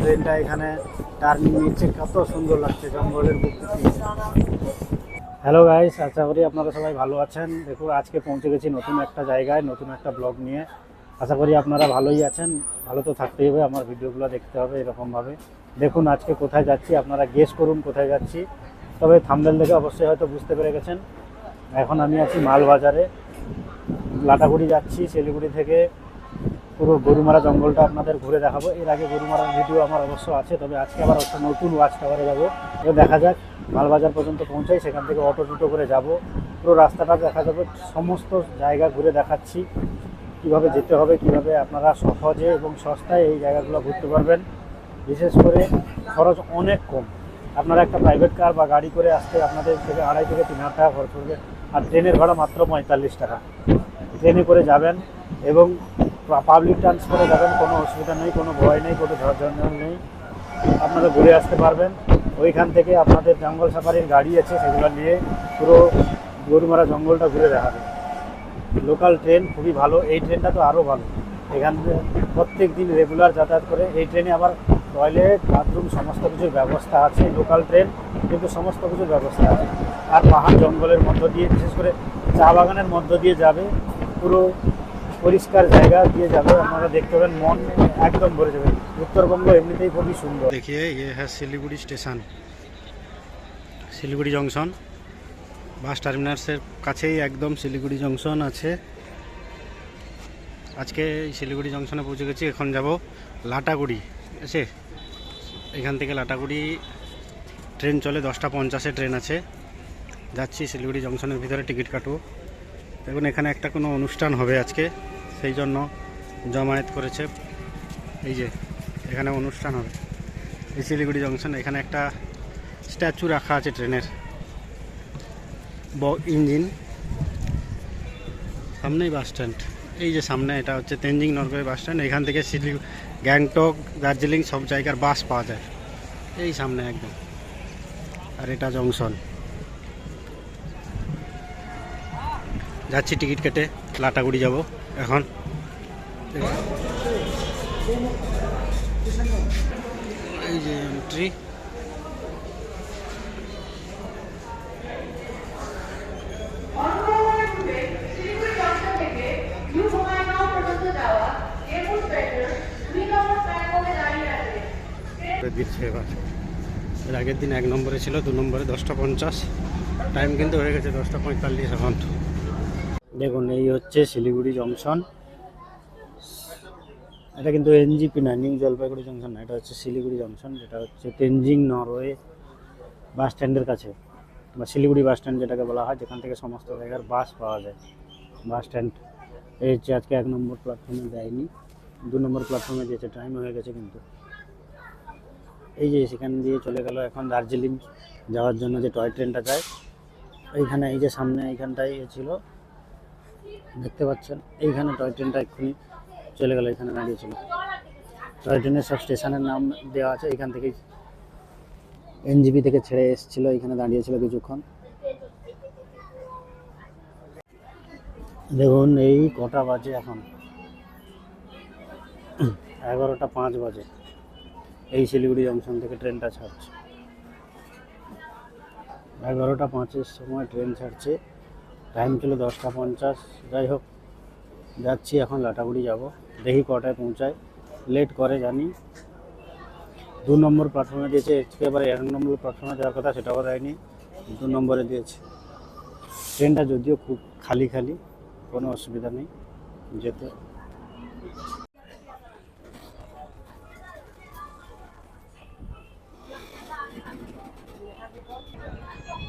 ট্রেনটা এখানে টার্নিং নিচ্ছে, কত সুন্দর লাগছে জঙ্গলের হ্যালো গাইস আশা করি আপনারা সবাই ভালো আছেন। দেখুন, আজকে পৌঁছে গেছি নতুন একটা জায়গায়, নতুন একটা ব্লগ নিয়ে। আশা করি আপনারা ভালোই আছেন। ভালো তো থাকতেই হবে, আমার ভিডিওগুলো দেখতে হবে এরকমভাবে। দেখুন, আজকে কোথায় যাচ্ছি, আপনারা গেস করুন কোথায় যাচ্ছি। তবে থামবেল দেখে অবশ্যই হয়তো বুঝতে পেরে গেছেন। এখন আমি আছি মালবাজারে। লাটাগুড়ি যাচ্ছি, শিলিগুড়ি থেকে। পুরো গরুমারা জঙ্গলটা আপনাদের ঘুরে দেখাবো। এর আগে গরুমারার ভিডিও আমার অবশ্য আছে, তবে আজকে আবার একটা নতুন ওয়াচ টাওয়ারে যাব। দেখা যাক, মালবাজার পর্যন্ত পৌঁছাই, সেখান থেকে অটো টুটো করে যাব। পুরো রাস্তাটা দেখা যাবে, সমস্ত জায়গা ঘুরে দেখাচ্ছি। কীভাবে যেতে হবে, কীভাবে আপনারা সহজে এবং সস্তায় এই জায়গাগুলো ঘুরতে পারবেন। বিশেষ করে খরচ অনেক কম। আপনারা একটা প্রাইভেট কার বা গাড়ি করে আসতে আপনাদের থেকে আড়াই থেকে তিন হাজার টাকা খরচ করবে আর ট্রেনের ভাড়া মাত্র পঁয়তাল্লিশ টাকা। ট্রেনে করে যাবেন এবং পাবলিক ট্রান্সপোর্টে যাবেন, কোনো অসুবিধা নেই, কোনো ভয় নেই, কোনো ঝড়ঝঞ্ঝাল নেই। আপনারা ঘুরে আসতে পারবেন। ওইখান থেকে আপনাদের জঙ্গল সাফারির গাড়ি আছে, সেগুলো নিয়ে পুরো গরুমারা জঙ্গলটা ঘুরে দেখাবে। লোকাল ট্রেন খুবই ভালো, এই ট্রেনটা তো আরও ভালো। এখান প্রত্যেক দিন রেগুলার যাতায়াত করে, এই ট্রেনে আবার টয়লেট বাথরুম সমস্ত কিছুর ব্যবস্থা আছে লোকাল ট্রেন, কিন্তু সমস্ত কিছুর ব্যবস্থা আছে। আর পাহাড় জঙ্গলের মধ্য দিয়ে, বিশেষ করে চা বাগানের মধ্য দিয়ে যাবে, পুরো পরিষ্কার জায়গা দিয়ে যাবে, আপনারা দেখতে পাবেন মন একদম ভরে যাবে। উত্তরবঙ্গ এমনিতেই খুবই সুন্দর। দেখিয়ে ইয়ে হ্যাঁ Siliguri station. Siliguri junction. Bus টার্মিনালসের কাছেই একদম শিলিগুড়ি জংশন আছে। আজকে শিলিগুড়ি জংশনে পৌঁছে গেছি, এখন যাব লাটাগুড়ি। আছে এখান থেকে লাটাগুড়ি ট্রেন চলে, দশটা পঞ্চাশে ট্রেন আছে। যাচ্ছি শিলিগুড়ি জংশনের ভিতরে, টিকিট কাটবো। দেখুন, এখানে একটা কোনো অনুষ্ঠান হবে আজকে, সেই জন্য জমায়েত করেছে। এই যে, এখানে অনুষ্ঠান হবে। এই শিলিগুড়ি জংশন, এখানে একটা স্ট্যাচু রাখা আছে ট্রেনের। ব ইঞ্জিন। সামনেই বাস স্ট্যান্ড। এই যে সামনে, এটা হচ্ছে তেঞ্জিং নরগড়ে বাস স্ট্যান্ড। এখান থেকে শিলিগুড়ি গ্যাংটক, দার্জিলিং সব জায়গার বাস পাওয়া যায়। এই সামনে একদম। আর এটা জংশন। যাচ্ছি টিকিট কেটে লাটাগুড়ি যাব এখন। এই যে এন্ট্রি দিচ্ছে এবার। এর আগের দিন এক নম্বরে ছিল দু নম্বরে দশটা পঞ্চাশ। টাইম কিন্তু হয়ে গেছে দশটা পঁয়তাল্লিশ এখন। দেখুন, এই হচ্ছে শিলিগুড়ি জংশন। এটা কিন্তু এনজিপি না, নিউ জলপাইগুড়ি জংশন না, এটা হচ্ছে শিলিগুড়ি জংশন, যেটা হচ্ছে তেনজিং নরওয়ে বাস স্ট্যান্ডের কাছে, বা শিলিগুড়ি বাস স্ট্যান্ড যেটাকে বলা হয়, যেখান থেকে সমস্ত জায়গার বাস পাওয়া যায়, বাস স্ট্যান্ড। এই হচ্ছে আজকে এক নম্বর প্ল্যাটফর্মে দেয়নি দু নম্বর প্ল্যাটফর্মে দিয়েছে টাইম হয়ে গেছে কিন্তু। এই যে সেখান দিয়ে চলে গেল এখন দার্জিলিং, যাওয়ার জন্য যে টয় ট্রেনটা যায়, এইখানে এই যে সামনে এইখানটাই ছিল দেখতে পাচ্ছেন, এইখানে টয় ট্রেনটা এক্ষুনি চলে গেল, এখানে দাঁড়িয়েছিল টয় ট্রেনের সব স্টেশনের নাম দেওয়া আছে, এখান থেকে এনজিপি থেকে ছেড়ে এসেছিল, এখানে দাঁড়িয়েছিল কিছুক্ষণ। দেখুন, এই কটা বাজে এখন? এগারোটা পাঁচ বাজে। এই শিলিগুড়ি জংশন থেকে ট্রেনটা ছাড়ছে। এগারোটা পাঁচের সময় ট্রেন ছাড়ছে। টাইম ছিল দশটা পঞ্চাশ। যাই হোক, যাচ্ছি এখন, লাটাগুড়ি যাব। দেখি কটায় পৌঁছায়। লেট করে, জানি। দু নম্বর প্ল্যাটফর্মে দিয়েছে একেবারে এক নম্বর প্ল্যাটফর্মে যাওয়ার কথা, সেটাও দেয়নি। দু নম্বরে দিয়েছে ট্রেনটা যদিও খুব খালি খালি, কোনো অসুবিধা নেই। যেতে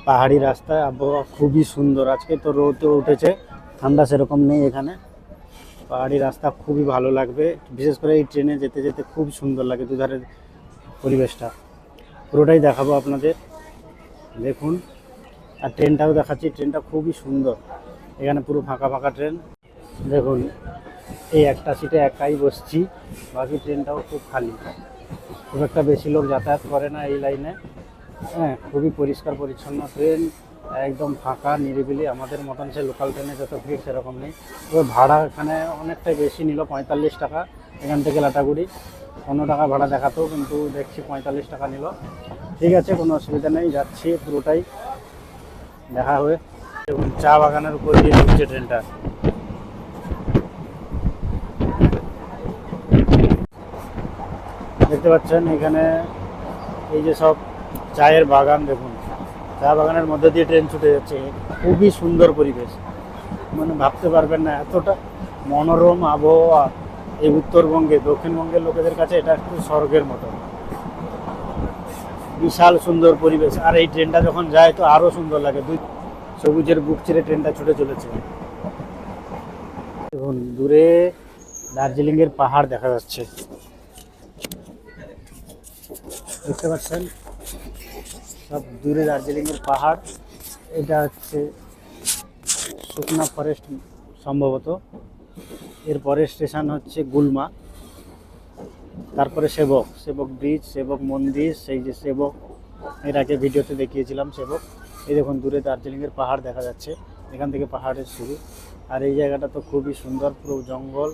পাহাড়ি রাস্তায়, আবহাওয়া খুবই সুন্দর। আজকে তো রোদও উঠেছে, ঠান্ডা সেরকম নেই এখানে। পাহাড়ি রাস্তা খুবই ভালো লাগবে, বিশেষ করে এই ট্রেনে যেতে যেতে খুব সুন্দর লাগে দুধারের পরিবেশটা। পুরোটাই দেখাবো আপনাদের। দেখুন, আর ট্রেনটাও দেখাচ্ছি, ট্রেনটা খুবই সুন্দর। এখানে পুরো ফাঁকা ফাঁকা ট্রেন। দেখুন, এই একটা সিটে একাই বসছি, বাকি ট্রেনটাও খুব খালি। খুব একটা বেশি লোক যাতায়াত করে না এই লাইনে। হ্যাঁ খুবই পরিষ্কার পরিচ্ছন্ন ট্রেন একদম ফাঁকা, নিরিবিলি। আমাদের মতন সে লোকাল ট্রেনে যত ভিড় সেরকম নেই। তবে ভাড়া এখানে অনেকটাই বেশি নিল, পঁয়তাল্লিশ টাকা। এখান থেকে লাটাগুড়ি। পনেরো টাকা ভাড়া দেখাতো কিন্তু দেখছি পঁয়তাল্লিশ টাকা নিল। ঠিক আছে, কোনো অসুবিধা নেই, যাচ্ছি পুরোটাই। দেখা হয়ে এবং চা বাগানের উপর দিয়ে ঢুকছে ট্রেনটা দেখতে পাচ্ছেন, এখানে এই যে সব চায়ের বাগান দেখুন। চা বাগানের মধ্যে দিয়ে ট্রেন ছুটে যাচ্ছে। খুবই সুন্দর পরিবেশ। মানে ভাবতে পারবেন না, এতটা মনোরম আবহাওয়া এই উত্তরবঙ্গে। দক্ষিণবঙ্গের লোকেদের কাছে এটা একটু স্বর্গের মতো। বিশাল সুন্দর পরিবেশ। আর এই ট্রেনটা যখন যায় তো আরও সুন্দর লাগে। দুই সবুজের বুক ছেড়ে ট্রেনটা ছুটে চলেছে। দেখুন, দূরে দার্জিলিং এর পাহাড় দেখা যাচ্ছে। দেখতে পাচ্ছেন? সব দূরে দার্জিলিং এর পাহাড়। এটা হচ্ছে শুকনা ফরেস্ট সম্ভবত। এর পরের স্টেশন হচ্ছে গুলমা। তারপরে সেবক সেবক ব্রিজ সেবক মন্দির, সেই যে সেবক, এর আগে ভিডিওতে দেখিয়েছিলাম সেবক। এই দেখুন, দূরে দার্জিলিংয়ের পাহাড় দেখা যাচ্ছে। এখান থেকে পাহাড়ের শুরু। আর এই জায়গাটা তো খুবই সুন্দর, পুরো জঙ্গল।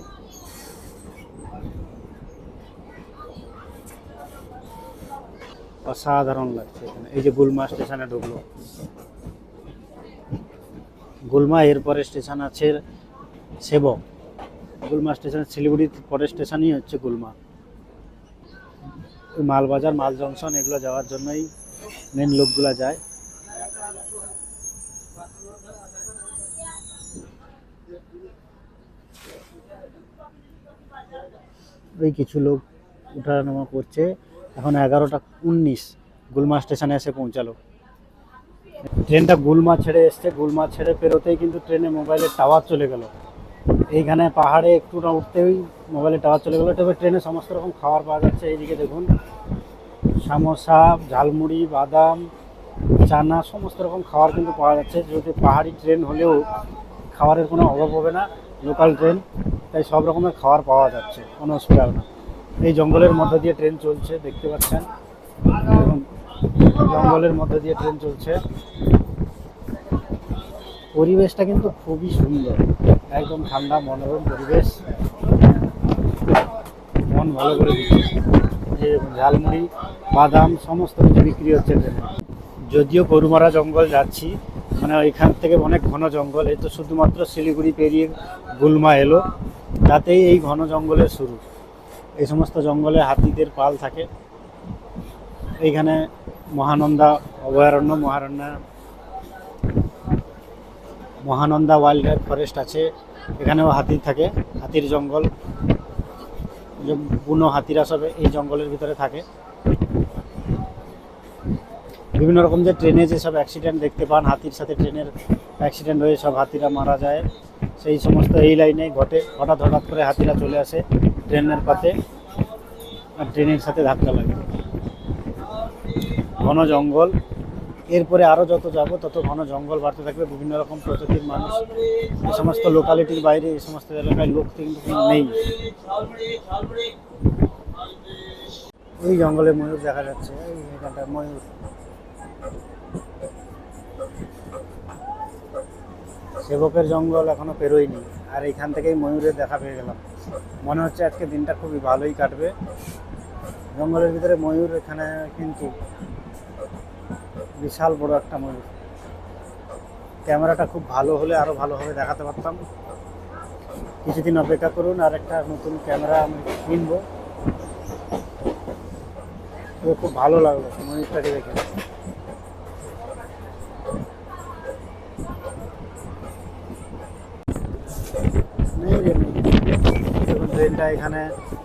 অসাধারণ লাগছে এখানে। এই যে গুলমা স্টেশনে ঢুকলো। গুলমা এরপরে স্টেশন আছে সেবক। গুলমা স্টেশন শিলিগুড়ির পরের স্টেশনই হচ্ছে গুলমা। মালবাজার, মাল জংশন, এগুলো যাওয়ার জন্যই মেন লোকগুলা যায়। ওই কিছু লোক উঠানামা করছে। এখন এগারোটা উনিশ, গুলমা স্টেশনে এসে পৌঁছালো। ট্রেনটা গুলমা ছেড়ে এসছে, গুলমা ছেড়ে পেরোতেই কিন্তু ট্রেনে মোবাইলের টাওয়ার চলে গেল। এইখানে পাহাড়ে একটু না উঠতেই মোবাইলের টাওয়ার চলে গেলো, তবে ট্রেনে সমস্ত রকম খাবার পাওয়া যাচ্ছে এইদিকে দেখুন। সামোসা, ঝালমুড়ি, বাদাম, চানা, সমস্ত রকম খাবার কিন্তু পাওয়া যাচ্ছে। যেহেতু পাহাড়ি ট্রেন হলেও খাবারের কোনো অভাব হবে না, লোকাল ট্রেন, তাই সব রকমের খাবার পাওয়া যাচ্ছে, কোনো অসুবিধা না। এই জঙ্গলের মধ্যে দিয়ে ট্রেন চলছে, দেখতে পাচ্ছেন। জঙ্গলের মধ্যে দিয়ে ট্রেন চলছে। পরিবেশটা কিন্তু খুবই সুন্দর। একদম ঠান্ডা, মনোরম পরিবেশ। মন ভালো করে দিচ্ছে। যে ঝালমুড়ি, বাদাম, সমস্ত কিছু বিক্রি হচ্ছে ট্রেনে। যদিও গরুমারা জঙ্গল যাচ্ছি মানে ওইখান থেকে অনেক ঘন জঙ্গল। এই তো শুধুমাত্র শিলিগুড়ি পেরিয়ে গুলমা এলো। তাতেই এই ঘন জঙ্গলের শুরু। এই সমস্ত জঙ্গলে হাতিদের পাল থাকে। এইখানে মহানন্দা অভয়ারণ্য, মহারণ্য, মহানন্দা ওয়াইল্ড লাইফ ফরেস্ট আছে। এখানেও হাতি থাকে, হাতির জঙ্গল। বুনো হাতিরা সব এই জঙ্গলের ভিতরে থাকে। বিভিন্ন রকম যে ট্রেনে যে সব অ্যাক্সিডেন্ট দেখতে পান, হাতির সাথে ট্রেনের অ্যাক্সিডেন্ট হয়ে সব হাতিরা মারা যায়। সেই সমস্ত এই লাইনে ঘটে। হঠাৎ হঠাৎ করে হাতিরা চলে আসে। ট্রেনের পাতে আর ট্রেনের সাথে ধাক্কা লাগে। ঘন জঙ্গল। এরপরে আরও যত যাব, তত ঘন জঙ্গল বাড়তে থাকবে। বিভিন্ন রকম প্রজাতির মানুষ এই সমস্ত লোকালিটির বাইরে এই সমস্ত এলাকায় লোক কিন্তু নেই। ওই জঙ্গলে ময়ূর দেখা যাচ্ছে। এই এখানটা ময়ূর। সেবকের জঙ্গল এখনও পেরোয়নি। আর এখান থেকেই ময়ূরের দেখা পেয়ে গেলাম। মনে হচ্ছে আজকে দিনটা খুবই ভালোই কাটবে। জঙ্গলের ভিতরে ময়ূর এখানে কিন্তু বিশাল বড় একটা ময়ূর। ক্যামেরাটা খুব ভালো হলে আরও ভালোভাবে দেখাতে পারতাম। কিছুদিন অপেক্ষা করুন, আর একটা নতুন ক্যামেরা আমি কিনবো। খুব ভালো লাগল ময়ূরটাকে দেখে। ট্রেনটা এখানে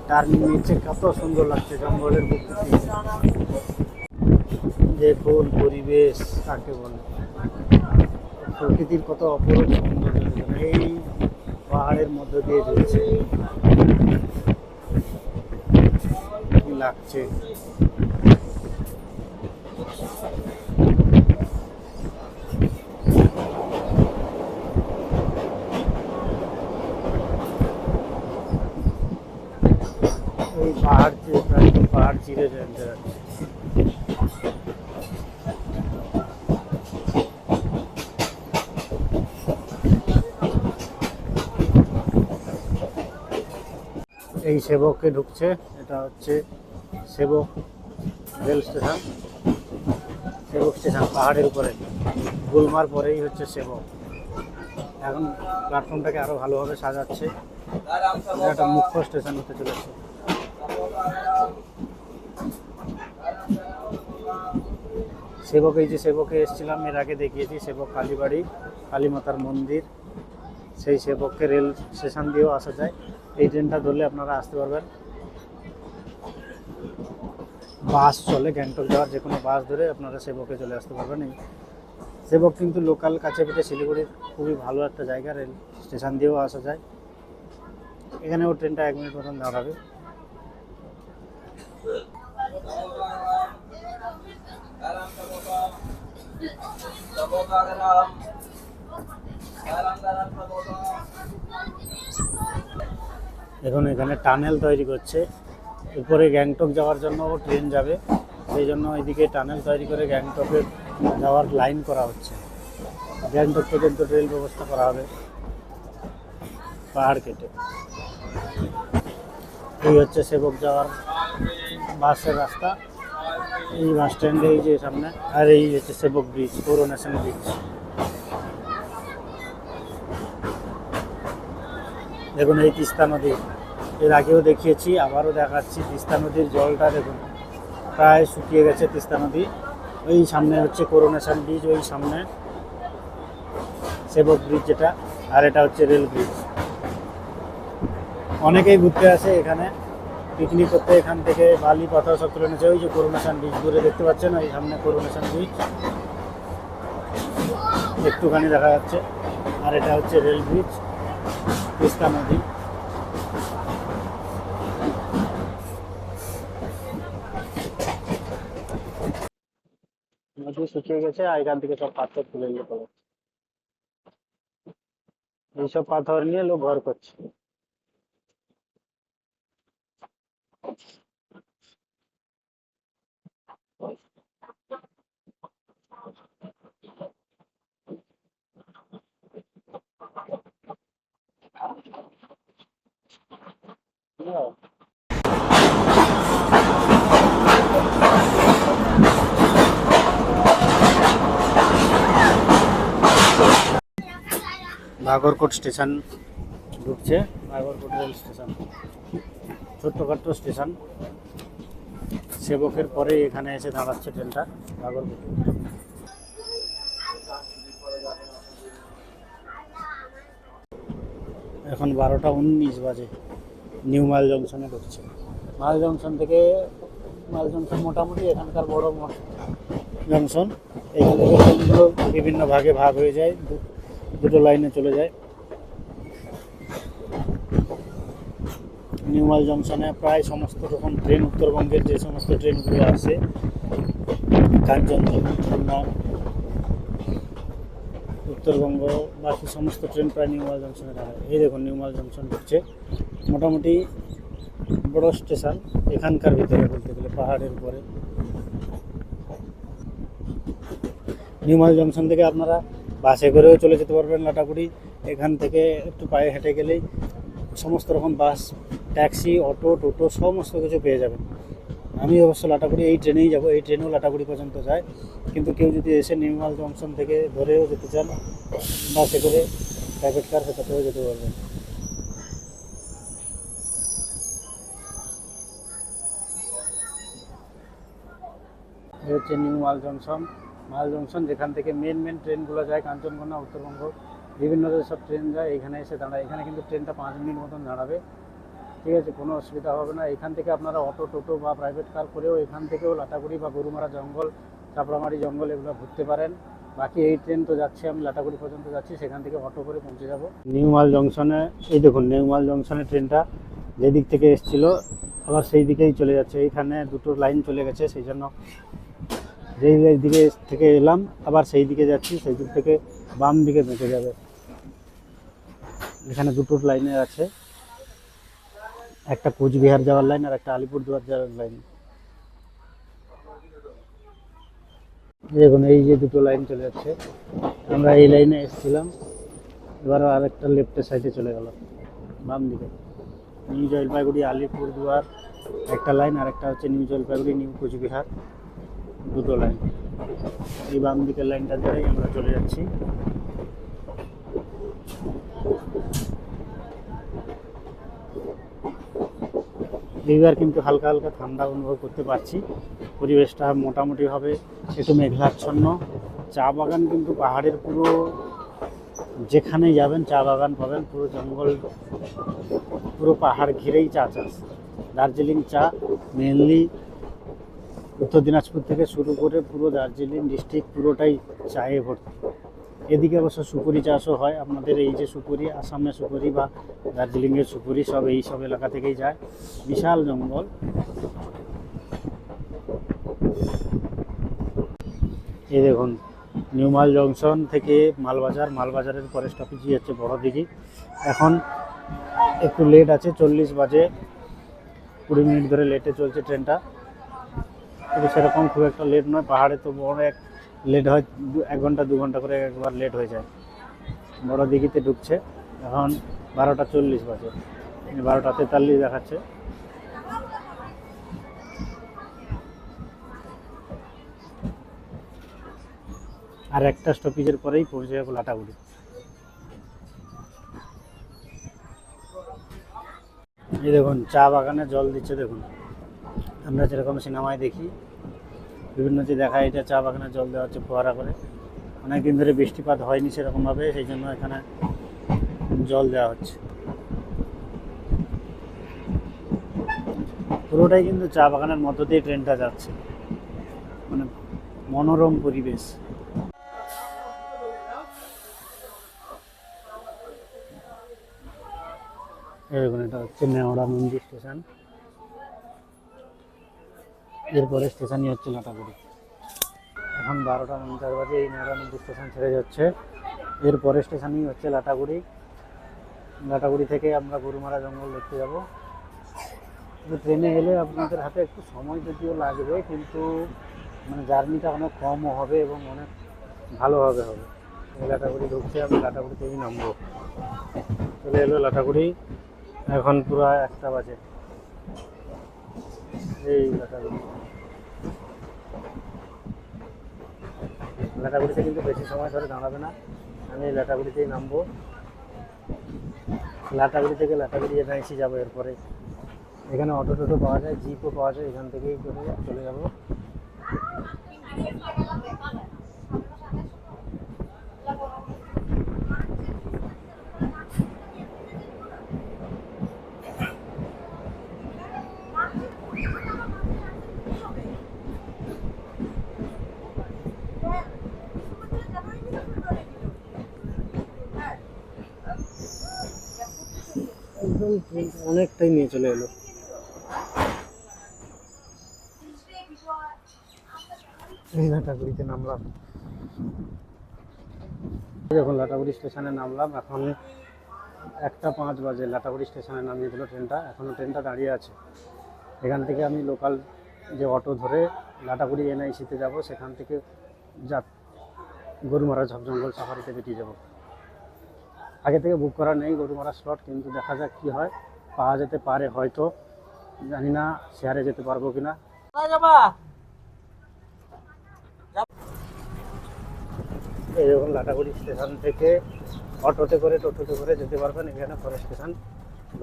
টার্নিং নিচ্ছে। কত সুন্দর লাগছে জঙ্গলের প্রকৃতি। দেখুন পরিবেশ, কাকে বলে? প্রকৃতির কত অপরূপ সৌন্দর্য। এই পাহাড়ের মধ্যে দিয়ে রয়েছে লাগছে ওই পাহাড় চি- একদম পাহাড় চিরে যাচ্ছে এই সেবককে ঢুকছে, এটা হচ্ছে সেবক রেল স্টেশন। সেবক স্টেশন, পাহাড়ের উপরে। গুলমার পরেই হচ্ছে সেবক। এখন প্ল্যাটফর্মটাকে আরও ভালোভাবে সাজাচ্ছে। এটা একটা মুখ্য স্টেশন হতে চলেছে। সেবক, এই যে সেবকে এসেছিলাম, এর আগে দেখিয়েছি, সেবক কালীবাড়ি, কালীমাতার মন্দির। সেই সেবককে রেল স্টেশন দিয়েও আসা যায়। এই ট্রেনটা ধরলে আপনারা আসতে পারবেন। বাস চলে গ্যাংটক যাওয়ার, যে কোনো বাস ধরে আপনারা সেবকে চলে আসতে পারবেন। এই সেবক কিন্তু লোকাল কাছে পিঠে শিলিগুড়ির খুবই ভালো একটা জায়গা, রেল স্টেশন দিয়েও আসা যায়। এখানেও ট্রেনটা এক মিনিট মতন দাঁড়াবে। এখন এখানে টানেল তৈরি করছে। উপরে গ্যাংটক যাওয়ার জন্য ট্রেন যাবে। সেই জন্য এদিকে টানেল তৈরি করে গ্যাংটকে যাওয়ার লাইন করা হচ্ছে। গ্যাংটক পর্যন্ত রেল ব্যবস্থা করা হবে পাহাড় কেটে। এই হচ্ছে সেবক যাওয়ার বাসের রাস্তা। এই বাস স্ট্যান্ডে, এই যে সামনে, আর এই হচ্ছে সেবক ব্রিজ করোনেশন ব্রিজ। দেখুন, এই তিস্তা নদী। এর আগেও দেখিয়েছি, আবারও দেখাচ্ছি। তিস্তা নদীর জলটা দেখুন, প্রায় শুকিয়ে গেছে তিস্তা নদী। ওই সামনে হচ্ছে করোনেশন ব্রিজ, ওই সামনে সেবক ব্রিজ যেটা, আর এটা হচ্ছে রেল ব্রিজ। অনেকেই ঘুরতে আসে এখানে। পিকনিক করতে এখান থেকে বালি, পাথর সব তুলে এনেছে ওই যে করোনেশন ব্রিজ দূরে দেখতে পাচ্ছেন, ওই সামনে করোনেশন ব্রিজ একটুখানি দেখা যাচ্ছে। আর এটা হচ্ছে রেল ব্রিজ তিস্তা নদী। নদী শুকিয়ে গেছে, আর এখান থেকে সব পাথর তুলে নিয়ে পড়ে এইসব পাথর নিয়ে লোক ঘর করছে। Yeah. নাগরকোট স্টেশন ঢুকছে নাগরকোট রেল স্টেশন ছোট্টখাট্ট স্টেশন। সেবকের পরে এখানে এসে দাঁড়াচ্ছে ট্রেনটা, নাগরকোট। এখন বারোটা উনিশ বাজে, নিউ মাইল জংশনে ঢুকছে। মাল জংশন থেকে মাল জংশন মোটামুটি এখানকার বড় জংশন। এখান থেকে ট্রেনগুলো বিভিন্ন ভাগে ভাগ হয়ে যায় দুটো লাইনে চলে যায়। নিউমাল জংশনে প্রায় সমস্ত রকম ট্রেন উত্তরবঙ্গের যে সমস্ত ট্রেনগুলো আসে কাঞ্চনজঙ্ঘা উত্তরবঙ্গ, বাকি সমস্ত ট্রেন প্রায় নিউমাল জংশনে দাঁড়ায়। এই দেখুন নিউমাল জংশন ঢুকছে। মোটামুটি বড় স্টেশন, এখানকার ভিতরে বলতে গেলে, পাহাড়ের উপরে। নিউমাল জংশন থেকে আপনারা বাসে করেও চলে যেতে পারবেন, লাটাগুড়ি। এখান থেকে একটু পায়ে হেঁটে গেলেই সমস্ত রকম বাস ট্যাক্সি, অটো, টোটো সমস্ত কিছু পেয়ে যাবেন। আমি অবশ্য লাটাগুড়ি এই ট্রেনেই যাব, এই ট্রেনেও লাটাগুড়ি পর্যন্ত যায়। কিন্তু কেউ যদি এসে নিউমাল জংশন থেকে ধরেও যেতে চান, বাসে করে প্রাইভেট কার সেটাতেও যেতে পারবেন। হচ্ছে নিউ মাল জংশন। মাল জংশন যেখান থেকে মেন মেন ট্রেনগুলো যায় কাঞ্চনকন্যা উত্তরবঙ্গ, বিভিন্ন সব ট্রেন যায়, এখানে এসে দাঁড়ায়। এখানে কিন্তু ট্রেনটা পাঁচ মিনিট মতন দাঁড়াবে। ঠিক আছে, কোনো অসুবিধা হবে না। এখান থেকে আপনারা অটো, টোটো বা প্রাইভেট কার করেও এখান থেকেও লাটাগুড়ি বা গরুমারা জঙ্গল, চাপড়ামারি জঙ্গল এগুলো ঘুরতে পারেন। বাকি এই ট্রেন তো যাচ্ছে আমি, লাটাগুড়ি পর্যন্ত যাচ্ছি, সেখান থেকে অটো করে পৌঁছে যাব। নিউ মাল জংশনে এই দেখুন নিউ মাল জংশনে ট্রেনটা যেদিক থেকে এসছিল, আবার সেই দিকেই চলে যাচ্ছে। এইখানে দুটো লাইন চলে গেছে, সেই জন্য যেই দিকে থেকে এলাম, আবার সেই দিকে যাচ্ছি, সেই দিক থেকে বাম দিকে বেঁচে যাবে। এখানে দুটো লাইনে আছে। একটা কোচবিহার যাওয়ার লাইন আর একটা আলিপুরদুয়ার যাওয়ার লাইন দেখুন, এই যে দুটো লাইন চলে যাচ্ছে। আমরা এই লাইনে এসেছিলাম। এবার আরেকটা লেফটের সাইডে চলে গেল। বাম দিকে। নিউ জলপাইগুড়ি, আলিপুরদুয়ার, একটা লাইন আর একটা হচ্ছে নিউ জলপাইগুড়ি, নিউ কোচবিহার। দুটো লাইন এই বাম দিকের লাইনটা ধরেই আমরা চলে যাচ্ছি। এইবার কিন্তু হালকা হালকা ঠান্ডা অনুভব করতে পারছি। পরিবেশটা মোটামুটিভাবে একটু মেঘলাচ্ছন্ন। চা বাগান কিন্তু পাহাড়ের পুরো যেখানে যাবেন চা বাগান পাবেন, পুরো জঙ্গল, পুরো পাহাড় ঘিরেই চা চাষ। দার্জিলিং চা মেনলি উত্তর দিনাজপুর থেকে শুরু করে পুরো দার্জিলিং ডিস্ট্রিক্ট পুরোটাই চায়ে ভর্তি। এদিকে অবশ্য সুপুরি চাষও হয় আপনাদের এই যে সুপুরি আসামের সুপুরি বা দার্জিলিংয়ের সুপুরি সব এই সব এলাকা থেকেই যায়। বিশাল জঙ্গল। এই দেখুন নিউমাল জংশন থেকে মালবাজার, মালবাজারের পরে স্টপেজই হচ্ছে বড় দিঘি। এখন একটু লেট আছে, চল্লিশ বাজে, কুড়ি মিনিট ধরে লেটে চলছে ট্রেনটা কিন্তু সেরকম খুব একটা লেট নয়, পাহাড়ে তো বড় এক লেট হয় এক ঘণ্টা, দু ঘণ্টা করে একবার লেট হয়ে যায়। বড় দিঘিতে ঢুকছে, এখন বারোটা চল্লিশ বাজে। বারোটা তেতাল্লিশ দেখাচ্ছে। আর একটা স্টপেজের পরেই পৌঁছে যাব লাটাগুড়ি। এই দেখুন, চা বাগানে জল দিচ্ছে, দেখুন। আমরা যেরকম সিনেমায় দেখি বিভিন্ন যে দেখা এটা চা বাগানে জল দেওয়া হচ্ছে ফোয়ারা করে। অনেকদিন ধরে বৃষ্টিপাত হয়নি সেরকমভাবে, সেই জন্য এখানে জল দেওয়া হচ্ছে। পুরোটাই কিন্তু চা বাগানের মধ্য দিয়ে ট্রেনটা যাচ্ছে। মানে মনোরম পরিবেশ। এরকম এটা হচ্ছে নেওড়া মন্দির স্টেশন। এরপরে স্টেশনই হচ্ছে লাটাগুড়ি এখন বারোটা পঞ্চাশ বাজে, এই মন্দির স্টেশন ছেড়ে যাচ্ছে। এরপরে স্টেশনই হচ্ছে লাটাগুড়ি। লাটাগুড়ি থেকে আমরা গরুমারা জঙ্গল দেখতে যাব। ট্রেনে এলে আপনাদের হাতে একটু সময় যদিও লাগবে, কিন্তু মানে জার্নিটা অনেক কমও হবে এবং অনেক ভালোভাবে হবে লাটাগুড়ি ঢুকছে আমি লাটাগুড়িতেই নামবো। চলে এলো লাটাগুড়ি। এখন পুরো একটা বাজে। এই লাটাগুড়ি। লাটাগুড়িতে কিন্তু বেশি সময় ধরে দাঁড়াবে না। আমি লেটাগুড়িতেই নামবো। লাটাগুড়ি থেকে লাটাগুড়ি এনআইসি যাব এরপরে। এখানে অটো টোটো পাওয়া যায়, জিপও পাওয়া যায়, এখান থেকেই চলে যাব একদম অনেকটাই নিয়ে চলে এলো। এই লাটাগুড়িতে নামলাম। যখন লাটাগুড়ি স্টেশনে নামলাম এখন একটা পাঁচ বাজে। লাটাগুড়ি স্টেশনে নামিয়ে দিল ট্রেনটা। এখনও ট্রেনটা দাঁড়িয়ে আছে। এখান থেকে আমি লোকাল যে অটো ধরে লাটাগুড়ি এনআইসিতে যাব সেখান থেকে যা গরুমারা ঝপ জঙ্গল সাফারিতে বেরিয়ে যাব। আগে থেকে বুক করা নেই গরুমারা স্লট কিন্তু দেখা যাক কী হয়। পাওয়া যেতে পারে হয়তো। জানি না, শেয়ারে যেতে পারব কিনা। এরকম লাটাগুড়ি স্টেশন থেকে অটোতে করে, টোটোতে করে যেতে পারবেন। এখানে পরে স্টেশন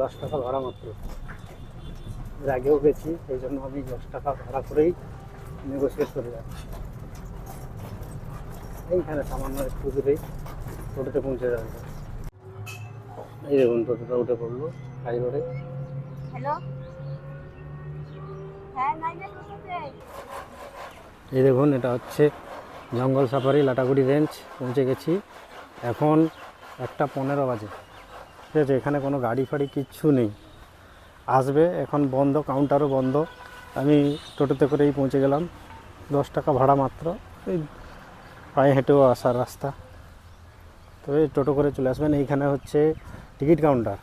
দশ টাকা ভাড়া মাত্র। এর আগেও গেছি, সেই জন্য আমি দশ টাকা ভাড়া করেই নেগোসিয়েট করে যাচ্ছি। এইখানে সামান্য একটু দূরেই টোটোতে পৌঁছে যাবে এই দেখুন, টোটোটা উঠে পড়ল। হাই রোডে। হ্যালো? হ্যাঁ নাইলে এই দেখুন এটা হচ্ছে জঙ্গল সাফারি লাটাগুড়ি রেঞ্জ পৌঁছে গেছি। এখন একটা পনেরো বাজে। ঠিক আছে এখানে কোনো গাড়ি ফাড়ি কিচ্ছু নেই। আসবে এখন বন্ধ কাউন্টারও বন্ধ। আমি টোটোতে করেই পৌঁছে গেলাম। দশ টাকা ভাড়া মাত্র। এই পায়ে হেঁটেও আসার রাস্তা। তো এই টোটো করে চলে আসবেন। এইখানে হচ্ছে টিকিট কাউন্টার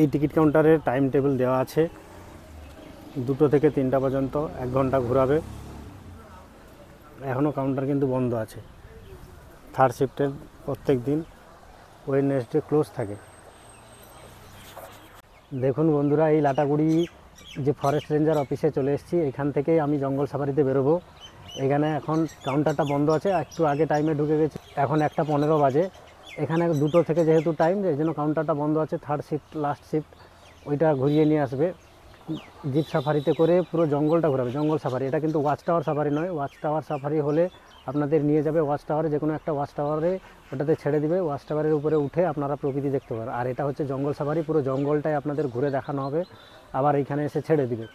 এই টিকিট কাউন্টারের টাইম টেবিল দেওয়া আছে। দুটো থেকে তিনটা পর্যন্ত, এক ঘণ্টা ঘোরাবে। এখনও কাউন্টার কিন্তু বন্ধ আছে। থার্ড শিফটের প্রত্যেক দিন ওয়েডনেসডে ক্লোজ থাকে। দেখুন বন্ধুরা, এই লাটাগুড়ি যে ফরেস্ট রেঞ্জার অফিসে চলে এসেছি, এখান থেকে আমি জঙ্গল সাফারিতে বেরোবো। এখানে এখন কাউন্টারটা বন্ধ আছে, একটু আগে টাইমে ঢুকে গেছি। এখন একটা পনেরো বাজে। এখানে দুটো থেকে যেহেতু টাইম এই জন্য কাউন্টারটা বন্ধ আছে থার্ড শিফট লাস্ট শিফট ওইটা ঘুরিয়ে নিয়ে আসবে। জিপ সাফারিতে করে পুরো জঙ্গলটা ঘোরাবে, জঙ্গল সাফারি এটা কিন্তু ওয়াচ টাওয়ার সাফারি নয়। ওয়াচ টাওয়ার সাফারি হলে আপনাদের নিয়ে যাবে ওয়াচ টাওয়ারে যে কোনো একটা ওয়াচ টাওয়ারে ওটাতে ছেড়ে দিবে। ওয়াচ টাওয়ারের উপরে উঠে আপনারা প্রকৃতি দেখতে পারেন আর এটা হচ্ছে জঙ্গল সাফারি পুরো জঙ্গলটাই আপনাদের ঘুরে দেখানো হবে। আবার এইখানে এসে ছেড়ে দিবে।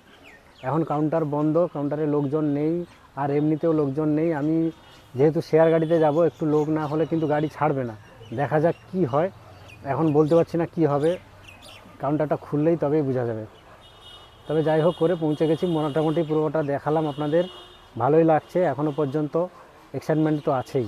এখন কাউন্টার বন্ধ কাউন্টারে লোকজন নেই, আর এমনিতেও লোকজন নেই। আমি যেহেতু শেয়ার গাড়িতে যাব, একটু লোক না হলে কিন্তু গাড়ি ছাড়বে না। দেখা যাক কি হয়। এখন বলতে পারছি না কি হবে। কাউন্টারটা খুললেই তবেই বোঝা যাবে। তবে যাই হোক, করে পৌঁছে গেছি। মোটামুটি পুরোটা দেখালাম আপনাদের। ভালোই লাগছে। এখনও পর্যন্ত এক্সাইটমেন্ট তো আছেই।